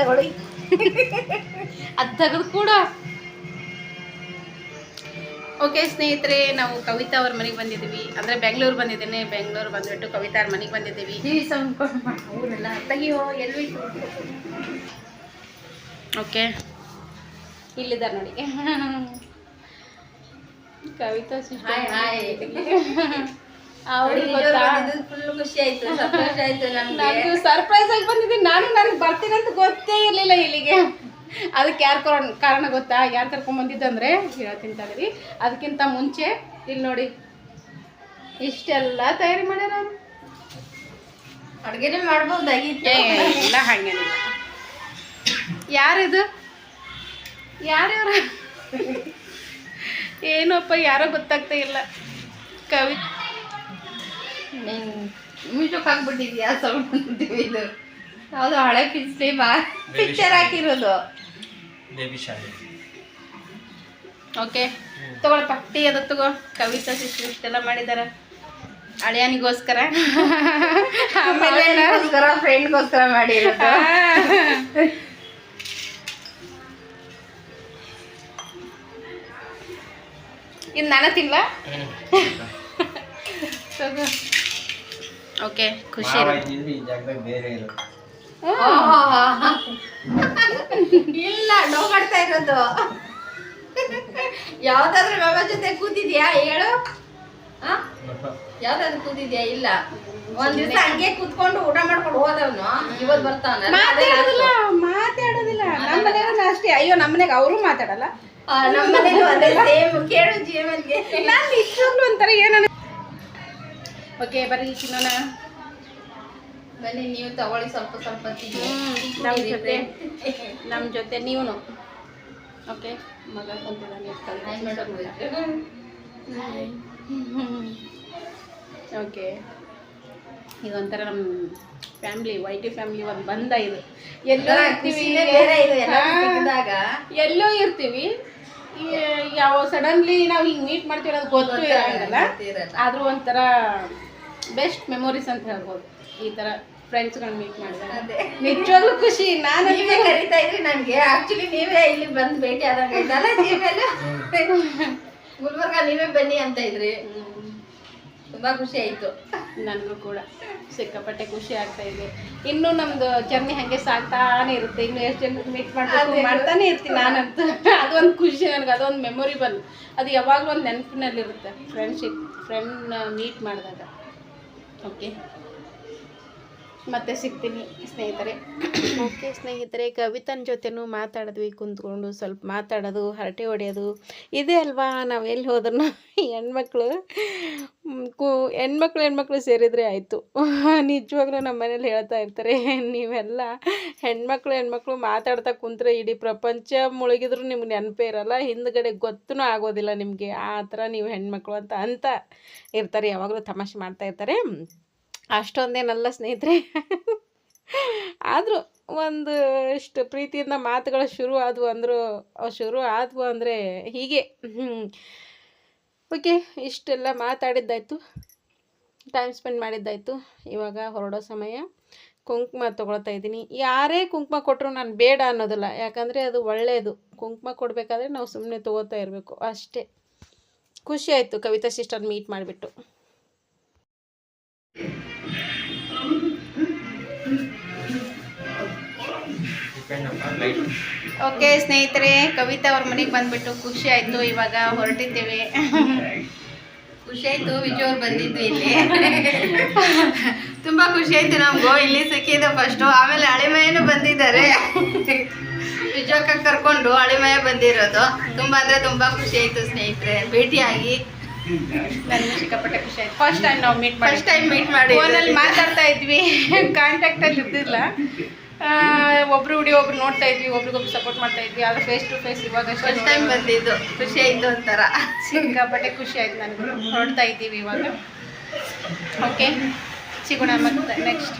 ತಗೊಳ್ಳಿ ಅದು ತೆಗೆದು ಕೂಡ. ಓಕೆ ಸ್ನೇಹಿತರೆ ನಾವು ಕವಿತಾ ಅವ್ರ ಮನೆಗೆ ಬಂದಿದ್ದೀವಿ. ಅಂದರೆ ಬೆಂಗಳೂರು ಬಂದಿದ್ದೇನೆ. ಬೆಂಗಳೂರು ಬಂದ್ಬಿಟ್ಟು ಕವಿತಾ ಅವ್ರ ಮನೆಗೆ ಬಂದಿದ್ದೀವಿ. ತೆಗಿಯೋ ಎಲ್ಲಿ ಓಕೆ ಇಲ್ಲಿದ್ದಾರೆ ನೋಡಿ. ಕವಿತಾ ಹಾಯ್ ಹಾಯ್ ಅವ್ರಿಗೆ ಗೊತ್ತಾ? ಫುಲ್ ಖುಷಿ ಆಯ್ತು ಸಂತೋಷ ಆಯ್ತು ನಮ್ಗೆ ನಾನು ಸರ್ಪ್ರೈಸ್ ಆಗಿ ಬಂದಿದ್ದೀನಿ ನಾನು ನನಗೆ ಬರ್ತೀನಿ ಅಂತ ಗೊತ್ತೇ ಇರಲಿಲ್ಲ ಇಲ್ಲಿಗೆ. ಅದಕ್ಕೆ ಯಾರು ಕಾರಣ ಗೊತ್ತಾ? ಯಾರು ಕರ್ಕೊಂಡ್ ಬಂದಿದ್ದಂದ್ರೆ ಹೇಳ್ತೀನಿ ತಗರಿ ಅದಕ್ಕಿಂತ ಮುಂಚೆ ಇಲ್ಲಿ ನೋಡಿ. ಇಷ್ಟೆಲ್ಲ ತಯಾರಿ ಮಾಡ್ಯಾರ ನಾನು ಅಡ್ಗೆನೆ ಮಾಡ್ಬೋದಾಗಿತ್ತು. ಇಲ್ಲ ಹಂಗೇನಿಲ್ಲ. ಯಾರಿದು? ಯಾರ್ಯಾರ? ಏನಪ್ಪ ಯಾರೋ ಗೊತ್ತಾಗ್ತಾ ಇಲ್ಲ. ಕವಿ ಮ್ಯೂಸಿಕ್ ಹಾಕ್ಬಿಟ್ಟಿದ್ಯಾ ಸೌಂಡ್ ಇದು ಯಾವುದು ಹಳೆ ಬಾ. ಪಿಕ್ಚರ್ ಹಾಕಿರೋದು. ಓಕೆ ತಗೊಳ ಪಟ್ಟಿ ಅದ ತಗೋ. ಕವಿತಾ ಸಿಸ್ಟರ್ ಇಷ್ಟೆಲ್ಲ ಮಾಡಿದಾರ. ಅಳಿಯನಿಗೋಸ್ಕರ. ಆಮೇಲೆ ಫ್ರೆಂಡ್ಗೋಸ್ಕರ ಮಾಡಿರೋದು. ಇದು ನಾನು ತಿನ್ಲ? ತಗೋ. ಓಕೆ ಖುಷಿ ಮಾವ ಇದ್ದಿದ್ರೆ ಈ ಜಾಗದಾಗ ಬೇರೆ ಇರು ಇಲ್ಲ ನೋವಾಡ್ತಾ ಇರೋದು. ಯಾವ್ದಾದ್ರು ಮಗ ಜೊತೆ ಕೂತಿದ್ಯಾ? ಹೇಳು. ಆ? ಯಾವ್ದಾದ್ರು ಕೂತಿದ್ಯಾ? ಇಲ್ಲ. ಒಂದ್ ದಿವಸ ಹಂಗೆ ಕೂತ್ಕೊಂಡು ಊಟ ಮಾಡ್ಕೊಂಡು ಹೋದವನು. ಇವತ್ ಬರ್ತಾವನ ಮಾತಾಡೋದಿಲ್ಲ ಮಾತಾಡೋದಿಲ್ಲ. ನಮ್ಮ ಅಷ್ಟೇ. ಅಯ್ಯೋ ನಮ್ಮ ಮನೆಗೆ ಅವರು ಮಾತಾಡಲ್ಲ? ನಮ್ಮ ಮನೇಲಿ ಅದೇ ಸೇಮ್ ಕೇಳು ಜೀವನ್ಗೆ. ನಾನು ನಿಜವಾಗ್ಲೂ ಒಂಥರ ಏನೋ ಓಕೆ ಬರ್ರಿ ತಿನ್ನೋಣ ಬನ್ನಿ ನೀವು ತಗೊಳ್ಳಿ ಸ್ವಲ್ಪ ಸ್ವಲ್ಪ. ಹ್ಮ್, ಜೊತೆ ನಮ್ಮ ಜೊತೆ ನೀವು ಓಕೆ ಮಗ. ಓಕೆ ಇದೊಂಥರ ನಮ್ಮ ಫ್ಯಾಮ್ಲಿ ವೈಟಿ ಫ್ಯಾಮಿಲಿ ಒಂದು ಬಂದ ಇದು. ಎಲ್ಲೋ ಇರ್ತೀವಿ ಎಲ್ಲ ಇರ್ತೀವಿ. ಯಾವ ಸಡನ್ಲಿ ನಾವು ಹಿಂಗೆ ಮೀಟ್ ಮಾಡ್ತೀವಿ ಅನ್ನೋದು ಗೊತ್ತು ಇರಲ್ಲ. ಆದ್ರೂ ಒಂಥರ ಬೆಸ್ಟ್ ಮೆಮೊರೀಸ್ ಅಂತ ಹೇಳ್ಬೋದು. ಈ ಥರ ಫ್ರೆಂಡ್ಸ್ಗಳನ್ನ ಮೀಟ್ ಮಾಡಿದಾಗ. ಅದೇ. ನಿಜವಾಗ್ಲೂ ಖುಷಿ. ನಾನು ನೀವೇ ಕರಿತಾ ಇದ್ರಿ ನನ್ಗೆ ಆಕ್ಚುಲಿ ನೀವೇ ಇಲ್ಲಿ ಬಂದು ಭೇಟಿ ಆದಂಗ ಆಯ್ತಲ್ಲ ನೀವೆಲ್ಲ ಗುಲ್ಬರ್ಗ ನೀವೇ ಬನ್ನಿ ಅಂತ ಇದ್ರಿ. ತುಂಬಾ ಖುಷಿ ಆಯ್ತು. ನನಗೂ ಕೂಡ ಸಿಕ್ಕಾಪಟ್ಟೆ ಖುಷಿ ಆಗ್ತಾ ಇದೆ. ಇನ್ನು ನಮ್ದು ಜರ್ನಿ ಹಂಗೆ ಸಾಕ್ತಾನೆ ಇರುತ್ತೆ. ಇನ್ನು ಎಷ್ಟು ಜನ ಮೀಟ್ ಮಾಡ್ತಾರೆ ಮಾಡ್ತಾನೆ ಇರ್ತೀನಿ ನಾನಂತೂ. ಅದೊಂದು ಖುಷಿ ನನಗೆ ಅದೊಂದು ಮೆಮೊರಿಬಲ್ ಅದು ಯಾವಾಗಲೂ ಒಂದು ನೆನಪಿನಲ್ಲಿರುತ್ತೆ. ಫ್ರೆಂಡ್ಶಿಪ್ ಫ್ರೆಂಡ್ ಮೀಟ್ ಮಾಡಿದಾಗ. ಓಕೆ ಮತ್ತೆ ಸಿಗ್ತೀನಿ, ಸ್ನೇಹಿತರೆ. ಓಕೆ ಸ್ನೇಹಿತರೆ, ಕವಿತನ ಜೊತೆನೂ ಮಾತಾಡಿದ್ವಿ, ಕುಂತ್ಕೊಂಡು ಸ್ವಲ್ಪ ಮಾತಾಡೋದು, ಹರಟೆ ಹೊಡೆಯೋದು. ಇದೇ ಅಲ್ವಾ, ನಾವು ಎಲ್ಲಿ ಹೋದ್ರೂ ಹೆಣ್ಮಕ್ಳು. ಕು, ಹೆಣ್ಮಕ್ಳು ಹೆಣ್ಮಕ್ಳು ಸೇರಿದರೆ ಆಯಿತು. ನಿಜವಾಗ್ಲೂ ನಮ್ಮ ಮನೇಲಿ ಹೇಳ್ತಾ ಇರ್ತಾರೆ, ನೀವೆಲ್ಲ ಹೆಣ್ಮಕ್ಳು ಹೆಣ್ಮಕ್ಳು ಮಾತಾಡ್ತಾ ಕುಂತ್ರೆ ಇಡೀ ಪ್ರಪಂಚ ಮುಳುಗಿದ್ರು ನಿಮ್ಗೆ ನೆನಪೇ ಇರಲ್ಲ, ಹಿಂದ್ಗಡೆ ಗೊತ್ತೂ ಆಗೋದಿಲ್ಲ ನಿಮಗೆ, ಆ ಥರ ನೀವು ಹೆಣ್ಮಕ್ಳು ಅಂತ ಅಂತ ಇರ್ತಾರೆ, ಯಾವಾಗಲೂ ತಮಾಷೆ ಮಾಡ್ತಾ ಇರ್ತಾರೆ. ಅಷ್ಟೊಂದೇನಲ್ಲ ಸ್ನೇಹಿತರೆ. ಆದರೂ ಒಂದು ಇಷ್ಟು ಪ್ರೀತಿಯಿಂದ ಮಾತುಗಳು ಶುರು ಆದವು ಅಂದರು, ಶುರು ಆದವು ಅಂದರೆ ಹೀಗೆ. ಓಕೆ ಇಷ್ಟೆಲ್ಲ ಮಾತಾಡಿದ್ದಾಯಿತು. Time spend ಮಾಡಿದ್ದಾಯಿತು. ಇವಾಗ ಹೊರಡೋ ಸಮಯ. ಕುಂಕುಮ ತೊಗೊಳ್ತಾ ಇದ್ದೀನಿ. ಯಾರೇ ಕುಂಕುಮ ಕೊಟ್ಟರು ನಾನು ಬೇಡ ಅನ್ನೋದಿಲ್ಲ. ಯಾಕಂದರೆ ಅದು ಒಳ್ಳೆಯದು ಕುಂಕುಮ ಕೊಡಬೇಕಾದ್ರೆ ನಾವು ಸುಮ್ಮನೆ ತೊಗೋತಾ ಇರಬೇಕು. ಅಷ್ಟೇ. ಖುಷಿ ಆಯಿತು ಕವಿತಾ ಸಿಸ್ಟರ್ ಮೀಟ್ ಮಾಡಿಬಿಟ್ಟು. ಓಕೆ ಸ್ನೇಹಿತರೆ ಕವಿತಾ ಅವ್ರ ಮನೆಗೆ ಬಂದ್ಬಿಟ್ಟು ಖುಷಿ ಆಯಿತು ಇವಾಗ ಹೊರಟಿದ್ದೇವೆ. ಖುಷಿ ಆಯ್ತು ವಿಜಯ್ ಅವ್ರು ಬಂದಿದ್ದು ಇಲ್ಲಿ. ತುಂಬಾ ಖುಷಿ ಆಯ್ತು ನಮ್ಗೂ ಇಲ್ಲಿ ಸಿಕ್ಕಿದ್ದು ಫಸ್ಟು ಆಮೇಲೆ ಹಳಿಮಯನು ಬಂದಿದ್ದಾರೆ. ವಿಜಯಕ್ಕ ಕರ್ಕೊಂಡು ಅಳಿಮಯ ಬಂದಿರೋದು. ತುಂಬಾ ಅಂದ್ರೆ ತುಂಬಾ ಖುಷಿ ಆಯ್ತು ಸ್ನೇಹಿತರೆ. ಭೇಟಿಯಾಗಿ. ನನಗೆ ಸಿಕ್ಕಾಪಟ್ಟೆ ಖುಷಿ ಆಯ್ತು. ಫಸ್ಟ್ ಟೈಮ್ ನಾವು ಮೀಟ್ ಮಾಡಿ ಫಸ್ಟ್ ಟೈಮ್ ಮೀಟ್ ಮಾಡಿ ಫೋನಲ್ಲಿ ಮಾತಾಡ್ತಾ ಇದ್ವಿ. ಕಾಂಟ್ಯಾಕ್ಟಲ್ಲಿ ಅಲ್ಲಿ ಆ, ಒಬ್ರು ಹುಡಿ ಒಬ್ರು ನೋಡ್ತಾ ಇದ್ವಿ ಒಬ್ರಿಗೊಬ್ರು ಸಪೋರ್ಟ್ ಮಾಡ್ತಾ ಇದ್ವಿ. ಆದ್ರೆ ಫೇಸ್ ಟು ಫೇಸ್ ಇವಾಗ ಫಸ್ಟ್ ಟೈಮ್ ಬಂದಿದ್ದು. ಖುಷಿ ಆಯ್ತು ಒಂಥರ. ಸಿಕ್ಕಾಪಟ್ಟೆ ಖುಷಿ ಆಯ್ತು ನನಗೂ. ನೋಡ್ತಾ ಇದ್ದೀವಿ ಇವಾಗ. ಓಕೆ ಸಿಗೋಣ ಮತ್ತೆ ನೆಕ್ಸ್ಟ್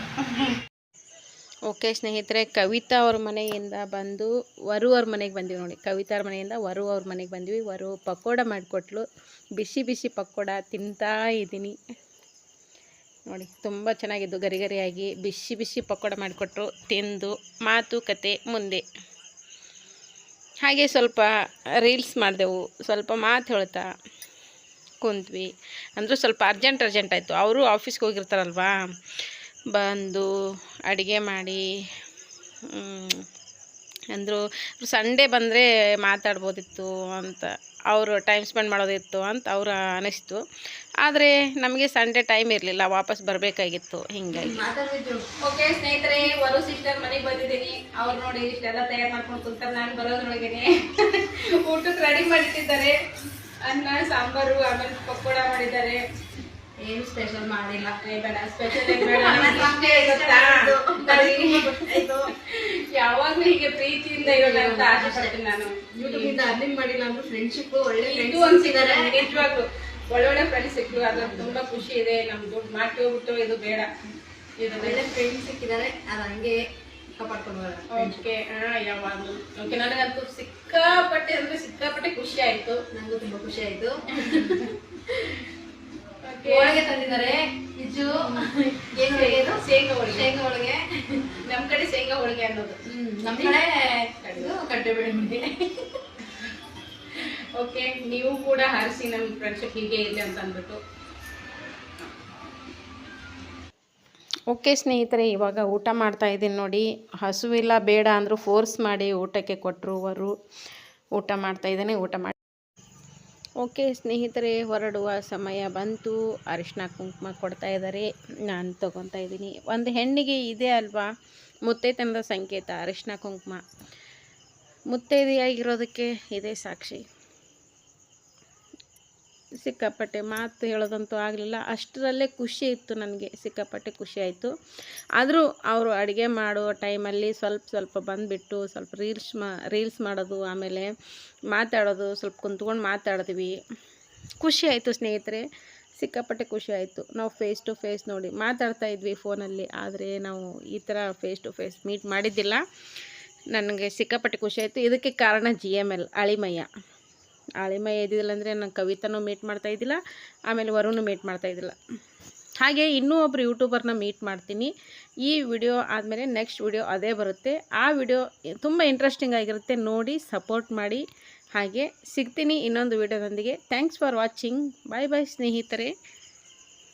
ಓಕೆ ಸ್ನೇಹಿತರೆ ಕವಿತಾ ಅವ್ರ ಮನೆಯಿಂದ ಬಂದು ವರು ಅವ್ರ ಮನೆಗೆ ಬಂದ್ವಿ ನೋಡಿ. ಕವಿತಾ ಅವ್ರ ಮನೆಯಿಂದ ವರು ಅವ್ರ ಮನೆಗೆ ಬಂದ್ವಿ. ವರು ಪಕೋಡ ಮಾಡಿಕೊಟ್ಲು. ಬಿಸಿ ಬಿಸಿ ಪಕೋಡ ತಿಂತಾ ಇದ್ದೀನಿ. ನೋಡಿ, ತುಂಬ ಚೆನ್ನಾಗಿದ್ದು. ಗರಿ ಗರಿಯಾಗಿ ಬಿಸಿ ಬಿಸಿ ಪಕೋಡ ಮಾಡಿಕೊಟ್ರು, ತಿಂದು ಮಾತುಕತೆ ಮುಂದೆ. ಹಾಗೆ ಸ್ವಲ್ಪ ರೀಲ್ಸ್ ಮಾಡಿದೆವು. ಸ್ವಲ್ಪ ಮಾತು ಹೇಳ್ತಾ ಕುಂತ್ವಿ. ಅಂದರೂ ಸ್ವಲ್ಪ ಅರ್ಜೆಂಟ್ ಅರ್ಜೆಂಟ್ ಆಯಿತು. ಅವರು ಆಫೀಸ್ಗೆ ಹೋಗಿರ್ತಾರಲ್ವಾ? ಬಂದು ಅಡುಗೆ ಮಾಡಿ ಅಂದರು ಸಂಡೇ ಬಂದರೆ ಮಾತಾಡ್ಬೋದಿತ್ತು ಅಂತ. ಅವರು ಟೈಮ್ ಸ್ಪೆಂಡ್ ಮಾಡೋದಿತ್ತು ಅಂತ ಅವ್ರು ಅನಿಸ್ತು. ಆದರೆ ನಮಗೆ ಸಂಡೇ ಟೈಮ್ ಇರಲಿಲ್ಲ ವಾಪಸ್ ಬರಬೇಕಾಗಿತ್ತು ಹಿಂಗಾಗಿ. ಓಕೆ ಸ್ನೇಹಿತರೆ ವರು ಸಿಸ್ಟರ್ ಮನೆಗೆ ಬಂದಿದ್ದೀನಿ. ಅವ್ರು ನೋಡಿ ಇಷ್ಟೆಲ್ಲ ತಯಾರು ಮಾಡ್ಕೊಂಡು ಕುಂತಾರೆ ನಾನು ಬರೋದ್ರೊಳಗೇನೆ. ಊಟಕ್ಕೆ ರೆಡಿ ಮಾಡಿಟ್ಟಿದ್ದಾರೆ. ಅನ್ನ ಸಾಂಬಾರು ಆಮೇಲೆ ಪಕೋಡ ಮಾಡಿದ್ದಾರೆ. ಏನು ಸ್ಪೆಷಲ್ ಮಾಡಿಲ್ಲ ಬೇಡ ಸ್ಪೆಷಲ್ ಯಾವಾಗಲೂ ಹೀಗೆ ಪ್ರೀತಿಯಿಂದ ಇರೋದಂತ ಅಂತ ಆಸೆ ಪಡ್ತೀನಿ ನಾನು. ಯೂಟ್ಯೂಬ್ ಇಂದ ಅರ್ನಿಂಗ್ ಮಾಡಿಲ್ಲ ಅಂದ್ರೆ ಫ್ರೆಂಡ್ಶಿಪ್ ಒಳ್ಳೆ ಇದು ಫ್ರೆಂಡ್ಸ್ ಅನ್ಸಿದ್ದಾರೆ ನಿಜವಾಗ್ಲು. ಒಳ್ಳೊಳ್ಳೆ ಫ್ರೆಂಡ್ಸ್ ಸಿಕ್ಕು ಅದ್ರಲ್ಲಿ ತುಂಬಾ ಖುಷಿ ಇದೆ ನಮ್ ದುಡ್ಡು ಮಾಡಿ ಹೋಗ್ಬಿಟ್ಟು ಇದು ಬೇಡ. ಇದು ಒಳ್ಳೆ ಫ್ರೆಂಡ್ಸ್ ಸಿಕ್ಕಿದ್ದಾರೆ ಅದು ಹಂಗೆ ಕಾಪಾಡ್ಕೊಂಡು ಓಕೆ ಹಾ ಯಾವಾಗ್ಲೂ. ಓಕೆ ನನಗಂತೂ ಸಿಕ್ಕಾಪಟ್ಟೆ ಅಂದ್ರೆ ಸಿಕ್ಕಾಪಟ್ಟೆ ಖುಷಿ ಆಯ್ತು. ನಂಗೂ ತುಂಬಾ ಖುಷಿ ಆಯ್ತು. ಹೋಳಿಗೆ ತಂದಿದ್ದಾರೆ. ಇಜ್ಜು ಏನು? ಹೋಳಿಗೆ ಶೇಂಗಾ ಹೋಳಿಗೆ. ಶೇಂಗಾ ಹೋಳಿಗೆ. ನಮ್ ಕಡೆ ಶೇಂಗಾ ಹೋಳಿಗೆ ಅನ್ನೋದು. ನಮ್ಮ ಕಡೆ ಇದು ಕಡ್ಲೆಬೇಳೆ ಓಕೆ ನೀವು ಕೂಡ ಹರಿಸಿ ನಮ್ಮ ಫ್ರೆಂಡ್ಶಿಪ್ ಹೀಗೆ ಇದೆ ಅಂತ ಅಂದ್ಬಿಟ್ಟು. ಓಕೆ ಸ್ನೇಹಿತರೆ ಇವಾಗ ಊಟ ಮಾಡ್ತಾ ಇದ್ದೀನಿ ನೋಡಿ. ಹಸುವಿಲ್ಲ ಬೇಡ ಅಂದ್ರು ಫೋರ್ಸ್ ಮಾಡಿ ಊಟಕ್ಕೆ ಕೊಟ್ಟರು ಅವರು. ಊಟ ಮಾಡ್ತಾ ಇದ್ದೇನೆ ಊಟ ಮಾಡಿ ಓಕೆ ಸ್ನೇಹಿತರೆ, ಹೊರಡುವ ಸಮಯ ಬಂತು. ಅರಿಶಿನ ಕುಂಕುಮ ಕೊಡ್ತಾ ಇದ್ದಾರೆ. ನಾನು ತೊಗೊತಾ ಇದ್ದೀನಿ. ಒಂದು ಹೆಣ್ಣಿಗೆ ಇದೆ ಅಲ್ವಾ? ಮುತ್ತೈತನದ ಸಂಕೇತ ಅರಿಶಿನ ಕುಂಕುಮ. ಮುತ್ತೈದೆಯಾಗಿರೋದಕ್ಕೆ ಇದೇ ಸಾಕ್ಷಿ. ಸಿಕ್ಕಾಪಟ್ಟೆ ಮಾತು ಹೇಳೋದಂತೂ ಆಗಲಿಲ್ಲ. ಅಷ್ಟರಲ್ಲೇ ಖುಷಿ ಇತ್ತು ನನಗೆ. ಸಿಕ್ಕಾಪಟ್ಟೆ ಖುಷಿ ಆಯಿತು. ಆದರೂ ಅವರು ಅಡುಗೆ ಮಾಡೋ ಟೈಮಲ್ಲಿ ಸ್ವಲ್ಪ ಸ್ವಲ್ಪ ಬಂದುಬಿಟ್ಟು ಸ್ವಲ್ಪ ರೀಲ್ಸ್ ಮಾ, ರೀಲ್ಸ್ ಮಾಡೋದು, ಆಮೇಲೆ ಮಾತಾಡೋದು, ಸ್ವಲ್ಪ ಕುಂತ್ಕೊಂಡು ಮಾತಾಡಿದ್ವಿ ಖುಷಿ ಆಯಿತು ಸ್ನೇಹಿತರೆ. ಸಿಕ್ಕಾಪಟ್ಟೆ ಖುಷಿ ಆಯಿತು. ನಾವು ಫೇಸ್ ಟು ಫೇಸ್ ನೋಡಿ ಮಾತಾಡ್ತಾ ಇದ್ವಿ ಫೋನಲ್ಲಿ, ಆದರೆ ನಾವು ಈ ಥರ ಫೇಸ್ ಟು ಫೇಸ್ ಮೀಟ್ ಮಾಡಿದ್ದಿಲ್ಲ. ನನಗೆ ಸಿಕ್ಕಾಪಟ್ಟೆ ಖುಷಿ ಆಯಿತು. ಇದಕ್ಕೆ ಕಾರಣ G M L Alimayya. Alimayya ಇದ್ದಿದ್ದಿಲ್ಲ ಅಂದರೆ ನಾನು ಕವಿತಾನೂ ಮೀಟ್ ಮಾಡ್ತಾ ಇದ್ದಿಲ್ಲ, ಆಮೇಲೆ ವರುಣು ಮೀಟ್ ಮಾಡ್ತಾ ಇದ್ದಿಲ್ಲ. ಹಾಗೆ ಇನ್ನೂ ಒಬ್ರು ಯೂಟ್ಯೂಬರ್ನ ಮೀಟ್ ಮಾಡ್ತೀನಿ. ಈ ವಿಡಿಯೋ ಆದಮೇಲೆ ನೆಕ್ಸ್ಟ್ ವಿಡಿಯೋ ಅದೇ ಬರುತ್ತೆ. ಆ ವಿಡಿಯೋ ತುಂಬ ಇಂಟ್ರೆಸ್ಟಿಂಗ್ ಆಗಿರುತ್ತೆ, ನೋಡಿ ಸಪೋರ್ಟ್ ಮಾಡಿ. ಹಾಗೆ ಸಿಗ್ತೀನಿ ಇನ್ನೊಂದು ವಿಡಿಯೋದೊಂದಿಗೆ thanks for watching bye bye ಸ್ನೇಹಿತರೆ.